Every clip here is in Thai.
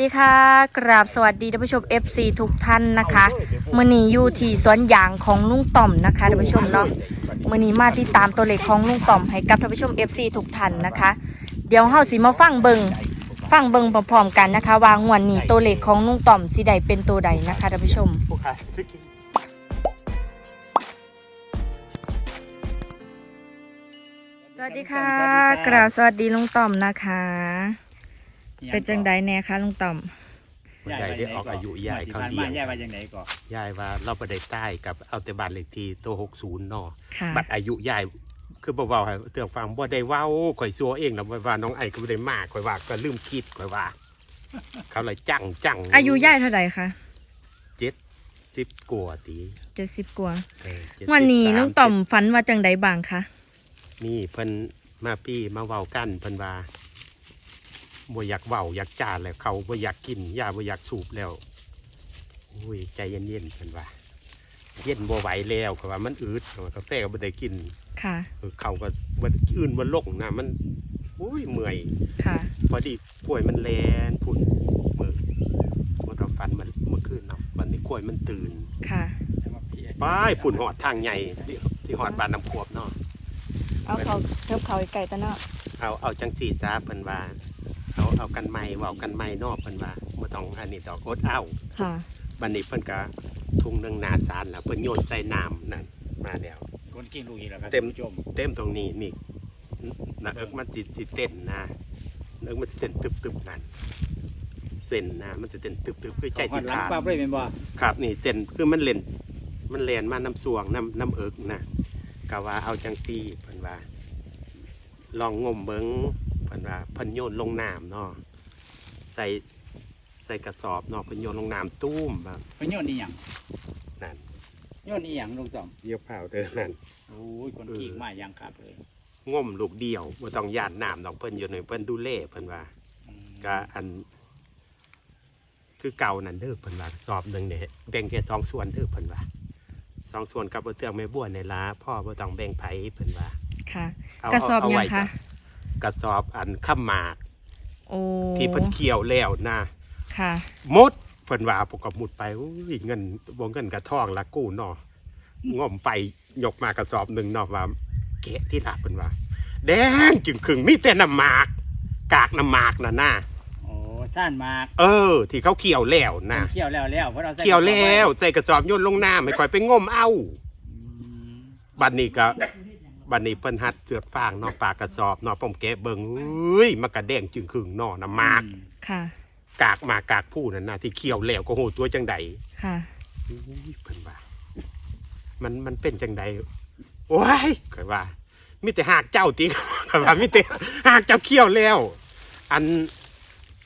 ดีค่ะ กราบสวัสดีท่านผู้ชม FC ทุกท่านนะคะมือนี้อยู่ที่สวนยางของลุงต่อมนะคะท่านผู้ชมเนาะมือนี้มาติดตามตัวเลขของลุงต่อมให้กับท่านผู้ชม FC ทุกท่านนะคะ เดี๋ยวเฮาสิมาฟังเบิงฟังเบิงพร้อมๆกันนะคะ ว่างวดนี้ตัวเลขของลุงต่อมสิใดเป็นตัวใดนะคะท่านผู้ชมผู้ขายพริกสวัสดีค่ะ กราบสวัสดีลุงต่อมนะคะ เป็นจังใดแน่คะลุงต่อมยายได้ออกอายุยายเขาเดียมาวยายว่าจังไดก็ยายว่าเราไปได้ใต้กับเอาแต่บ้านเลขที่ตัวหกศูนย์นอค่ะบัตรอายุยายคือบ่เว้าให้เตือนฟังบ่ได้เว้าข่อยซัวเองนะว่าน้องไอ้ก็บ่ได้มากข่อยว่าก็ลืมคิดข่อยว่า เขาเลยจังจังอายุย่ายเท่าไหร่คะเจ็ดสิบกว่าตีเจ็ดสิบกว่าเออ70วันนี้ลุงต่อม30ฝันว่าจังใดบ้างคะนี่เพิ่นมาพี่มาเว้ากันเพิ่นว่า บ่อยากเว้าอยากจ้าแล้วเขาบ่อยากกินยาบ่อยากสูบแล้วอุ้ยใจเย็นๆเพิ่นว่าเย็นบ่ไหวแล้วเขาว่ามันอืดเขาว่ากาแฟก็บ่ได้กินค่ะเออเขาก็บ่อื่นบ่ลงนะมันอุ้ยเมื่อยค่ะ พอดีกล้วยมันแลนพุ่นมือมันเราฟันมันเมื่อคืนเนาะวันนี้กล้วยมันตื่นค่ะไปพุ่นหอดทางใหญ่ที่ที่หอดบ้านน้ำขวบเนาะเอาเขาเทิบเขาไก่ตะเนาะเอาเอาจังสีจ้าเพิ่นว่า เอาเอากันไม้เว้ากันไม้นอกเพิ่นว่าบ่ต้องอันนี้ดอกอดเอาค่ะ บัดนี้เพิ่นก็ทุ่งหนึงหนาสารแล้วเพิ่นโยนใส่น้ำนั่นมาแล้ว คนกิ้งลูกอีกแล้วครับเต็มคุณผู้ชมเต็มตรงนี้นี่นะเอิกมันจิจิเต้นนะเอิกมันจะเต้นตึบตึบนั่นเส้นนะมันจะเต้นตึบตึบคือใจเอาสิหลังขาด ปั๊บเลยเป็นบ่ครับนี่เส้นคือมันเล่นมันแลนมาน้ำสวงน้ำน้ำเอิกนะกะว่าเอาจังตีเพิ่นว่า ลองงมเบิง เพิ่นว่าเพิ่นโยนลงน้ำเนาะใส่ใส่กระสอบเนาะเพิ่นโยนลงน้ำตุ้มแบบเป็นโยนนี่หยังนั่นโยนนี่หยังลุงต่อมเยี่ยวเผาเด้อนั่น โอ้ยคนกิ้งมาหยังครับเลยงมลูกเดียวบ่ต้องย่านน้ำดอกเพิ่นอยู่ในเพิ่นดูแลเพิ่นว่า อืมก็อัน คือเก่านั่นเด้อเพิ่นว่าสอบหนึ่งเนี่ยแบ่งแค่สองส่วนเด้อเพิ่นว่าสองส่วนกับบ่เตืองแม่บัวในลาพ่อบ่ต้องแบ่งไผเพิ่นว่าค่ะ เอากระสอบเายังไว้คะ กระสอบอันข้ามหมากโอ้ที่เพิ่นเคี่ยวแล้วนะค่ะ หมดเพิ่นว่าปกกับหมุดไปอุ้ยเงินบ่เงินกระทองละกู้เนาะงมไปยกมากระสอบหนึ่งเนาะว่าแกะที่ละเพิ่นว่า แดงจึงครึ่งมีแต่น้ำหมาก กากน้ำหมากน่ะนะโอ้ซ่านมากเออ ที่เขาเคี่ยวแล้วนะเคี่ยวแล้วแล้วเพราะเราใส่เคี่ยวแล้วใส่กระสอบโยนลงน้ำไม่ค่อยไปงมเอาอืมบัดนี้ก็ บัดนี้เพิ่นหัดเสือกฟางเนาะปากกระสอบเนาะผมแกะเบิ่งอุ้ยมันกระแดงจึงครึ่งเนาะน้ำหมากอืค่ะ กากหมากกากผู้นั่นนะที่เคี่ยวแล้วก็โหตัวจังใดค่ะอุ้ยเพิ่นว่า มันมันเป็นจังใดโอ้ยก็ว่ามีแต่หากเจ้าติก็ว่ามีแต่หากเจ้าเคี่ยวแล้ว อัน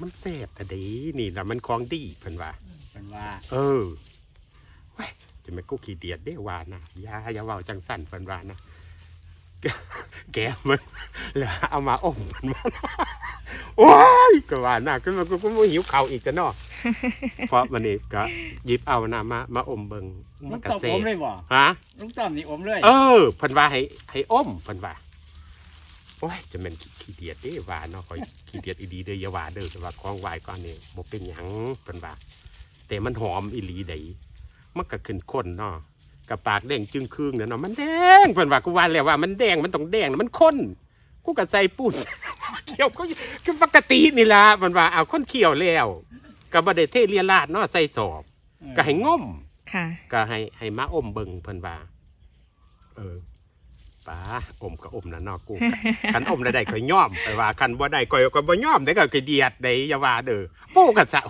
มันแซ่บแต่ดีนี่ล่ะมันของดีเพิ่นว่าเป็นว่า เออเว้ยจะไม่กูขี้เดียดเด้ว่านะอย่าอย่าเว้าจังสั่นเพิ่นว่านะ แกแกมันแล้วเอามาอมมันมาโอ้ยก็ว่านะก็มันก็ก็หิวข้าวอีกกันเนาะเพราะวันนี้ก็หยิบเอานะมามาอมเบิงลุมันงกระต่อมเซอมเลยบ่ฮะลุงต่อมนี่อมเลย เออเพิ่นว่าให้ให้อมเพิ่นว่าโอ้ยจะแม่นขี้เดียดเด้ว่าเนาะคอยขี้เดียดอีดีเด้ออย่าว่าเด้อแต่ว่าของไหวก่อนนี่บ่เป็นหยังเพิ่นว่าแต่มันหอมอีหลีไดมันก็ขึ้นข้นเนาะ กับปากแดงจึงครึ่งเนี่ยเนาะมันแดงเพิ่นว่ากูว่าแล้วว่ามันแดงมันต้องแดงนะมันข้นกูก็ใส่ปุ่นเคี่ยวก็คือปกตินี่ล่ะเพิ่นว่าเอาคนเคี่ยวแล้วก็บ่ได้เทเลียราดเนาะใส่สอบ ก็ให้ง่มค่ะ ก็ให้ให้มาอมเบิงเพิ่นว่าเออ ป้าอมก็อมนะเนอกกูคันอมได้ได้ก็ย่อมไปว่าคันบ่ได้ก็ก็บ่ย่อมได้ก็คือเดียดได้อย่าว่าเด้อปู้ก็เจ้า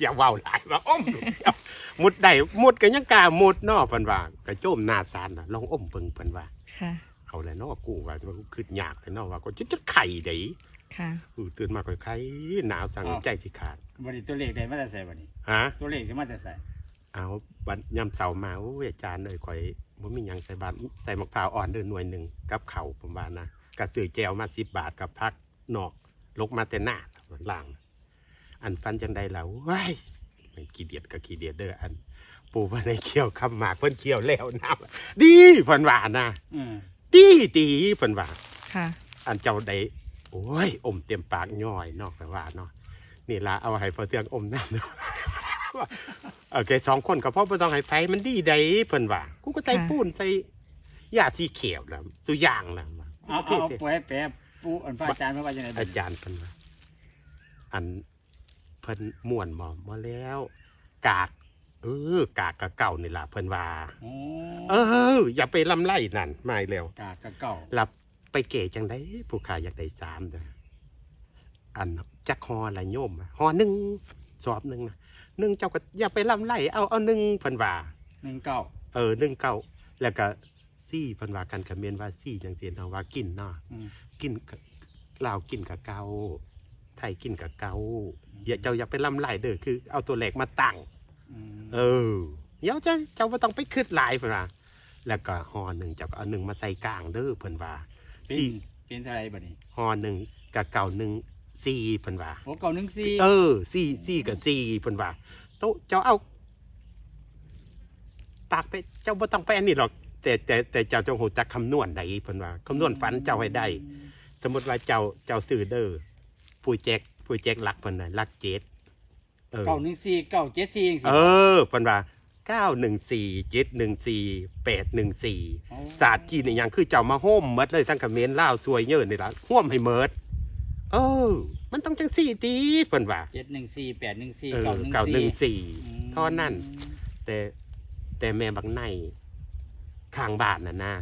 อย่าเว้าหลายว่าอมลูกเดียวมุดได้มุดก็ยังกล้ามุดเนาะเพิ่นว่าก็โจมหน้าศาลน่ะลองอมเบิ่งเพิ่นว่าค่ะเอาแล้วเนาะกูว่ามันคิดยากแต่เนาะว่าก็จะจะไข่ได้ค่ะเออตื่นมาก็ไข่หนาวสั่งใจสิขาดบัดนี้ตัวเลขได้มาแต่ใส่บัดนี้ฮะตัวเลขสิมาแต่ใส่เอาวันยำเสาร์มาโอ้ยอาจารย์เอ้ยข่อย บ่มีหยังใส่บาตรใส่มะพร้าวอ่อนเดินหน่วยหนึ่งกับเข่าวผมว่านะกระสือแจวมาสิบบาทกับพักนอกลกมาแต่หน้าล่างอันฟันจังใดแล้วว้ายมันขี้เดียดกับขี้เดียดเด้ออัน ปูว่าในเคี่ยวคำหมากเพิ่นเคี่ยวแล้วนะดีเพิ่นว่านะอืมดีดีเพิ่นว่าค่ะ อันเจ้าใดโอ้ยอมเต็มปากย่อยเนอกไปว่าเนาะนี่ละเอาให้พอเทืองอมน้ำเนาะ โอเคสองคนก็เพราะบ่ต้องให้ไฟมันดีได้เพิ่นว่ากูก็ใส่ปูนใส่ยาสีเขียวแล้วสุยางแล้วเอาเอาเอาป่วยแปรปูอันพระอาจารย์มาว่าจังได๋อาจารย์เพิ่นว่าอันเพิ่นม่วนบ่บ่แล้ว กากเออกากกะเก่านี่ล่ะเพิ่นว่าโอ้เออ อย่าไปลำไล่นั่นไม่แล้วกากกะเก่าหลับไปเก๋จังได้ผู้ขายอยากได้สามเด้ออันจักฮอละโยมฮอหนึ่งสอบหนึ่งนะ หนึ่งเจ้าก็อย่าไปลำไล่เอาเอาหนึ่งเพิ่นว่าหนึ่งเก้าเออหนึ่งเก้าแล้วก็ซี่เพิ่นว่ากันกับเมียนว่าซี่จังซี่เนาะว่ากินเนาะอืมกินกับลาวกินกับเกาไทยกินกับเกาอย่าเจ้าอย่าไปลำไล่เด้อคือเอาตัวเลขมาตั้ง อืมเออเดี๋ยวจะเจ้าบ่ต้องไปคืดหลายเพิ่นว่าแล้วก็ฮอหนึ่งเจ้าก็เอาหนึ่งมาใส่กลางเด้อเพิ่นว่า เป็นสี่เป็นเท่าไหร่บัดนี้ฮอหนึ่งกับเก่าหนึ่ง สี่เพิ่นว่าโอ้เก่าหนึ่งสี่เออสี่สี่กับสี่เพิ่นว่าโตะเจ้าเอา ปากไปเจ้าบ่ต้องไปอันนี้หรอกแต่แต่แต่เจ้าจงหูจักคำนวณได้เพิ่นว่าคำนวณฝันเจ้าให้ได้ สมมติว่าเจ้าเจ้าซื้อเด้อผู้แจกผู้แจกหลักเพิ่นน่ะหลักเจ็ดเออเก่าหนึ่งสี่เก่าเจ็ดสี่จังซี่เออเพิ่นว่าเก้าหนึ่งสี่เจ็ดหนึ่งสี่แปดหนึ่งสี่โอ้ศาสตร์จีนนี่ยังคือเจ้ามาโฮมหมดเลยทั้งเขมรลาวซวยเยอะนี่ล่ะห่วมให้เมิด เออมันต้องจังสี่ตีเพิ่นว่าเจ็ดหนึ่งสี่แปดหนึ่งสี่เออเก่าหนึ่งเก่าหนึ่งสี่สี่เท่านั้น แต่แต่แม่บักในข้างบ้านน่ะนะ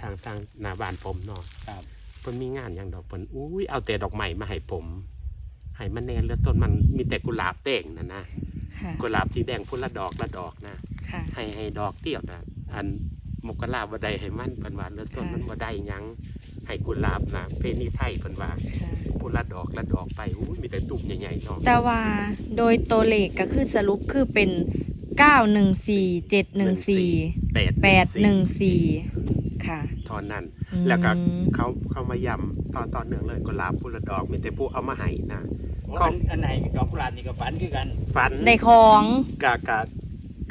ทางทางหน้าบ้านผมเนาะครับเพิ่นมีงานอย่างดอกเพิ่นอุ้ยเอาแต่ดอกไม้มาให้ผมให้มันแน่เหลือต้นมันมีแต่กุหลาบแดงน่ะนะค่ะ กุหลาบสีแดงพุ่นละดอกละดอกนะ ค่ะ ให้ให้ดอกเดียวนะอันมกราบ่ได้ให้มันเพิ่นว่าเหลือต้นค่ะ มันบ่ได้หยัง ให้กุหลาบนะเพนีไทยเพิ่นว่าค่ะพุ่นละดอกละดอกไปอุ้ยมีแต่ตุ่มใหญ่ๆเนาะแต่ว่าโดยตัวเลขก็คือสรุปคือเป็นเก้าหนึ่งสี่เจ็ดหนึ่งสี่แปดแปดหนึ่งสี่ค่ะเทอนนั้นอืมแล้วก็เขาเขามาย้ำตอนตอนเนื่องเลยกุหลาบพุ่นละดอกมีแต่ผู้เอามาให้นะโอ้ของอันอันไหนดอกกุหลาบนี่ก็ฝันคือกันฝันได้ของกะกะ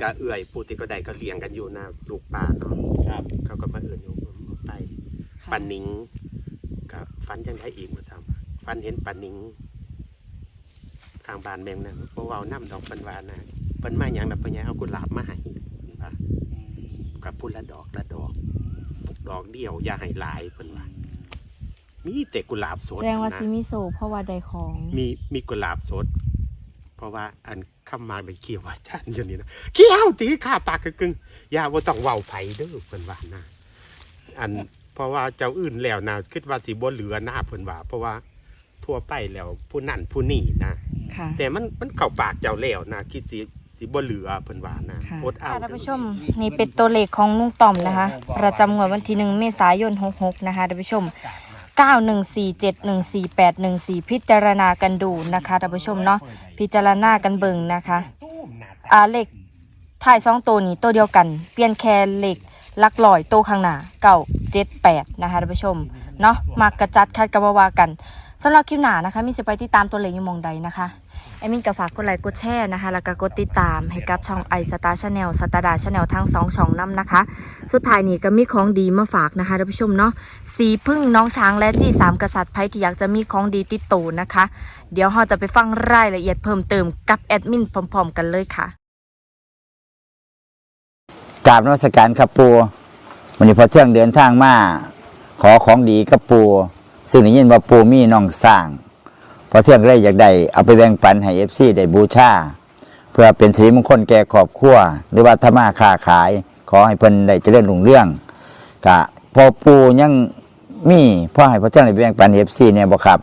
กะเอื่อยผู้ที่ก็ได้ก็เลี้ยงกันอยู่นะลูกป่าเนาะครับเขาก็มาเอื่นอยู่ไปค่ะ ปันนิงกับฟันยังได้อีกมาทำฟันเห็นปันนิงข้างบ้านแมงนะเพราะว่าน้ำดอกปันวานะเปิ้นมาอย่างนะเปิ้นยังเอากุหลาบมาให้ว่าอืมกับพุ่นละดอกละดอกดอกเดียวอย่าให้หลายเพิ่นว่ามีแต่กุหลาบสดแสดงว่านะซิมิโซเพราะว่าได้ของ มีมีกุหลาบสด เพราะว่าอันคำมาเป็นเกี่ยวว่าท่านอยู่นี่นะเกี่ยวตีข้าปากกึ่งๆอย่าว่าต้องเว้าไผเด้อเพิ่นว่านะอัน เพราะว่าเจ้าอื่นแล้วนะคิดว่าสิบ่เหลือหน้าเพิ่นว่า เพราะว่าทั่วไปแล้วผู้นั่นผู้นี่นะค่ะ แต่มันมันเข้าปากเจ้าแล้วนะคิดสิสิบ่เหลือเพิ่นว่านะค่ะ อดเอาค่ะท่านผู้ชมนี่เป็นตัวเลขของลุงต่อมนะคะ ประจำงวดวันที่หนึ่งเมษายน 66 นะคะท่านผู้ชม 9147148114 พิจารณากันดูนะคะท่านผู้ชมเนาะพิจารณากันเบิ่งนะคะ อ่าเลขถ่ายสองตัวนี้ตัวเดียวกัน เปลี่ยนแค่เลขหลักลอยตัวข้างหน้าเก่า เจ็ดแปดนะคะท่านผู้ชมเนาะมากกระจัดคัดกระบาวากันสำหรับคลิปหน้านะคะมีสิไปติดตามตัวเลขอยู่มองใดนะคะแอมินก็ฝากกดไลค์กดแชร์นะคะ แล้วก็กดติดตามให้กับช่องไอสตาร์ชาแนลสตาร์ดาชาแนลทั้งสองช่องน้ำนะคะ สุดท้ายนี้ก็มีของดีมาฝากนะคะท่านผู้ชมเนาะสีพึ่งน้องช้างและจีสามกษัตริย์ไพที่อยากจะมีของดีติดตัวนะคะ เดี๋ยวเราจะไปฟังรายละเอียดเพิ่มเติมกับแอดมินพร้อม ๆ กันเลยค่ะกราบนมัสการครับปู วันนี้พอเที่ยงเดินทางมาขอของดีกับปูซึ่งได้ยินว่าปูมีน้องสร้าง พอเที่ยงก็เลยอยากได้เอาไปแบ่งปันให้เอฟซีได้บูชาเพื่อเป็นสีมงคลแก่ครอบครัวหรือว่าถ้ามาค้าขาย ขอให้เพิ่นได้เจริญรุ่งเรื่องกะพอปูยังมีพ่อให้พอเที่ยงได้แบ่งปันเอฟซีเนี่ยบ่ครับ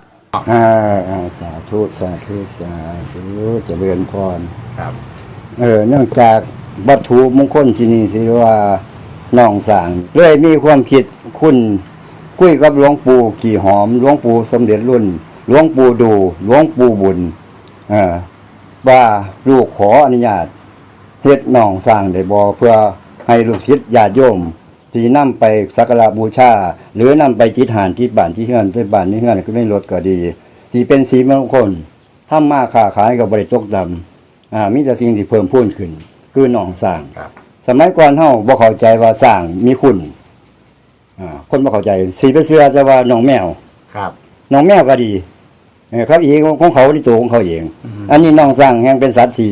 อ่าอ่าสาธุสาธุสาธุเจริญพรครับ เออเนื่องจากวัตถุมงคลที่นี่สิว่า น้องสางเลยมีความคิดคุณคุยกับหลวงปู่ขี่หอมหลวงปู่สมเด็จรุ่นหลวงปู่ดูหลวงปู่บุญว่าลูกขออนุญาตเฮ็ดน้องสร้างได้บ่เพื่อให้ลูกศิษย์ญาติโยมที่นำไปสักการะบูชาหรือนำไปจิตหานที่บ้านที่เฮือนที่บ้านที่เฮือนก็ไม่ลดก็ดี ที่เป็นสีมงคลถ้ามาค้าขายกับบริตกดำอ่ามีแต่สิ่งที่เพิ่มพูนขึ้น คือหนองสร้างครับ สมัยก่อนเฮาบ่เข้าใจว่าสร้างมีคุณอ่าคนบ่เข้าใจสีไปเสื้อจะว่าหนองแมว ครับหนองแมวก็ดีเออเขาเองของเขาที่ตัวของเขาเองอันนี้น้องสร้างแห่งเป็นสัตว์ที่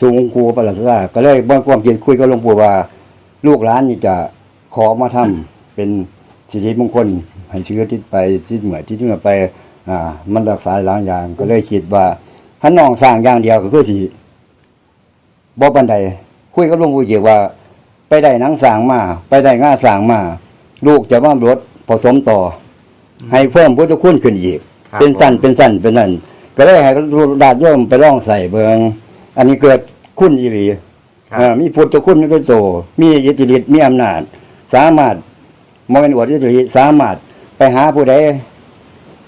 สูงครูประหลัดสาก็เลยบ่ความคิดคุยกับหลวงปู่ว่า ลูกหลานนี่จะขอมาทำเป็นสิริมงคลให้เชื้อทิศไปทิศเหมือทิศเหนือไป อ่า มันรักษาหลายอย่างก็เลยคิดว่าถ้าน้องสร้างอย่างเดียวก็คือสิบ่ปันใด คุยกับหลวงปู่เกี่ยวว่า ไปได้หนังสร้างมา ไปได้ง่าสร้างมา ลูกจะมาลดผสมต่ออให้เพิ่มพุทธคุณขึ้นอีก ครับเป็นสั้นเป็นสั้นเป็นนั่นก็เลยให้ดาดโย่อมไปลองใส่เบิงอันนี้เกิดคุณอีหลี ครับ เอ่อมีพุทธคุณมีพระโต มีอิทธิฤทธิ์มีอำนาจ สามารถมเป็นอวดอิทธิฤทธิ์สามารถไปหาผู้ใด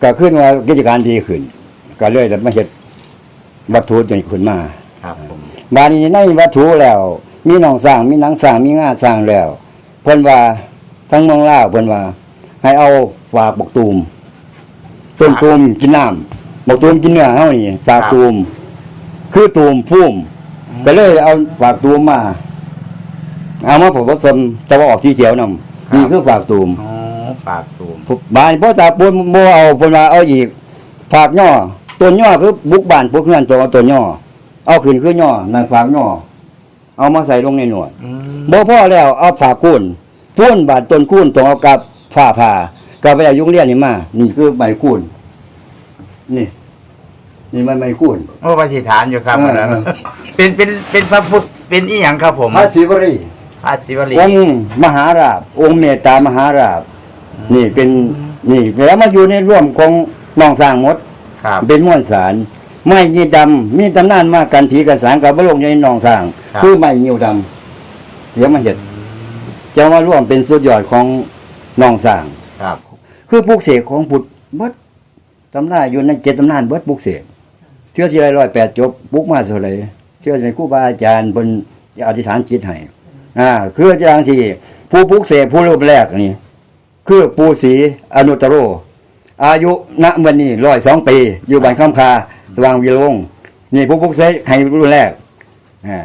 ก็ขึ้นว่ากิจการดีขึ้น ก็เลยได้มาเฮ็ดวัตถุจนขึ้นมาครั บผมบาดนี้ในวัตถุแล้ว มีหนองสร้างมีหนังสร้างมีงาสร้างแล้วเพิ่นว่าทั้งเมืองลาวเพิ่นว่า ให้เอาฝากบกตูมต้นตูมกินน้ำบกตูมกินเนื้อเฮานี่ฝากตูมคือตูมพุ่มก็เลยเอาฝากตูมมา เอามาผสมตะวันออกที่เขียวนำนี่คือฝากตูมอ๋อปากตูมบานพ่อตาปูนโมเอาเพิ่นว่าเอาอีกฝากย่อตัวย่อคือบุกบ้านพวกเพื่อนตัวตัวย่อ เอาขึ้นคือย่อนั่นฝากย่อเอามาใส่ลงในหนวดอืมบ่พอแล้วเอาฝากกุ้นพุ่นบาดต้นกุ้นต้องเอากับฝ้าผ่าก็ไปอายุเรียนนี่มา นี่คือใบกุ้นนี่ นี่มันใบกุ้นโอ้ปฏิฐานอยู่ครับเอออันนั้นเป็นเป็นเป็นพระพุทธเป็นอีหยังครับผมพระศิวรีพระศิวลีองค์มหาราบองค์เมตตามหาราบนี่เป็นนี่แล้วมาอยู่ในร่วมของน้องสร้างหมดครับเป็นม้วนสาร ไม้ยีดำมีตำนานมากกันผีกันสารกับบลงในหนองสร้างครับ คือไม้ยิวดำเดี๋ยวมาเห็ดจะมาร่วมเป็นสุดยอดของหนองสร้าง ครับคือปลูกเสกของพุทธเบิดตำราอยู่ในเจ็ดตำนานเบิดปลูกเสกเชื่อสิไรร้อยแปดจบปลูกมาเท่าไหรเชื่อในครูบาอาจารย์บนอธิษฐานจิตให้อ่าคืออาจารย์ที่ผู้ปลูกเสกผู้รูปแรกนี่ คือปูศรีอนุตตโร อายุณวันนี้ร้อยสองปี อยู่บ้านข้ามคา สว่างวิโรงนี่ผู้ปลูกเสกให้รุ่นแรกอ่า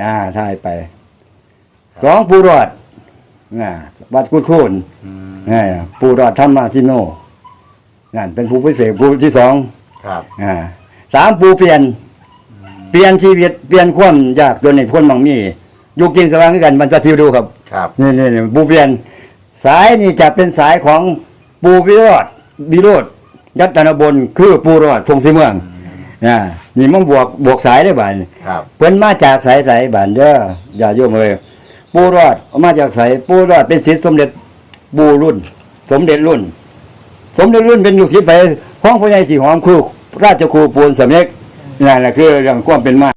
อ่าถ่ายไป สองปูรอดอ่าวัดกุดคูนอืมอ่าปูรอดธรรมาทิโนนั่นเป็นผู้พิเศษผู้ที่สองครับอ่าสามปูเปลี่ยน เปลี่ยนชีวิตเปลี่ยนความยากจนในคนบางมีอยู่กินสว่างด้วยกันมันจะทิวดูครับครับนี่นี่นี่ปูเปลี่ยน สายนี่จะเป็นสายของปูวิโรดวิโรดยัตนบนคือปูรอดทรงสีเมือง อ่านี่มันบวกบวกสายได้บ่ายครับ เพิ่นมาจากสายสายบ้านเด้ออย่าโยมเลยปูรอดเอามาจากสายปูรอดเป็นศิษย์สมเด็จปูรุ่น สมเด็จรุ่น สมเด็จรุ่นเป็นลูกศิษย์ไปห้องพ่อใหญ่สีหอมครูราชครูปูนสำเร็จนั่นแหละคือเรื่องความเป็นมา